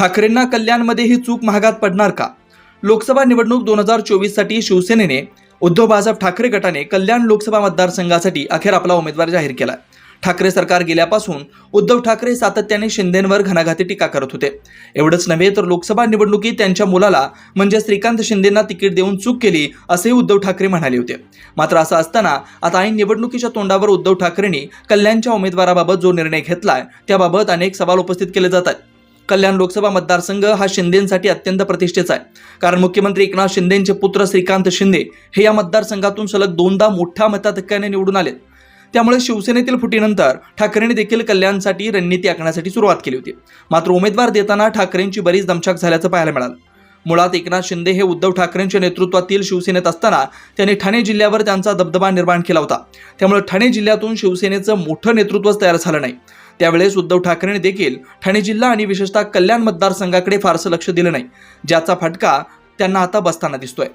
ठाकरेंना कल्याणमध्ये ही चूक महागात पडणार का? लोकसभा निवडणूक दोन हजार चोवीससाठी शिवसेनेने उद्धव बाळासाहेब ठाकरे गटाने कल्याण लोकसभा मतदारसंघासाठी अखेर आपला उमेदवार जाहीर केला ठाकरे सरकार गेल्यापासून उद्धव ठाकरे सातत्याने शिंदेंवर घणाघाती टीका करत होते. एवढंच नव्हे तर लोकसभा निवडणुकीत त्यांच्या मुलाला म्हणजे श्रीकांत शिंदेंना तिकीट देऊन चूक केली असेही उद्धव ठाकरे म्हणाले होते. मात्र असं असताना आता ऐन निवडणुकीच्या तोंडावर उद्धव ठाकरेंनी कल्याणच्या उमेदवाराबाबत जो निर्णय घेतलाय त्याबाबत अनेक सवाल उपस्थित केले जात आहेत. कल्याण लोकसभा मतदारसंघ हा शिंदेसाठी अत्यंत प्रतिष्ठेचा आहे. कारण मुख्यमंत्री एकनाथ शिंदेचे पुत्र श्रीकांत शिंदे हे या मतदारसंघातून सलग दोनदा मोठ्या मताधिक्याने निवडून आले त्यामुळे शिवसेनेतील फुटीनंतर ठाकरेंनी देखील कल्याणसाठी रणनीती आखण्यासाठी सुरुवात केली होती. मात्र उमेदवार देताना ठाकरेंची बरीच दमछाक झाल्याचं पाहायला मिळालं. मुळात एकनाथ शिंदे हे उद्धव ठाकरेंच्या नेतृत्वातील शिवसेनेत असताना त्यांनी ठाणे जिल्ह्यावर त्यांचा दबदबा निर्माण केला होता. त्यामुळे ठाणे जिल्ह्यातून शिवसेनेचं मोठं नेतृत्वच तयार झालं नाही. त्यावेळेस उद्धव ठाकरेंनी देखील ठाणे जिल्हा आणि विशेषतः कल्याण मतदारसंघाकडे फारसं लक्ष दिलं नाही. ज्याचा फटका त्यांना आता बसताना दिसतोय.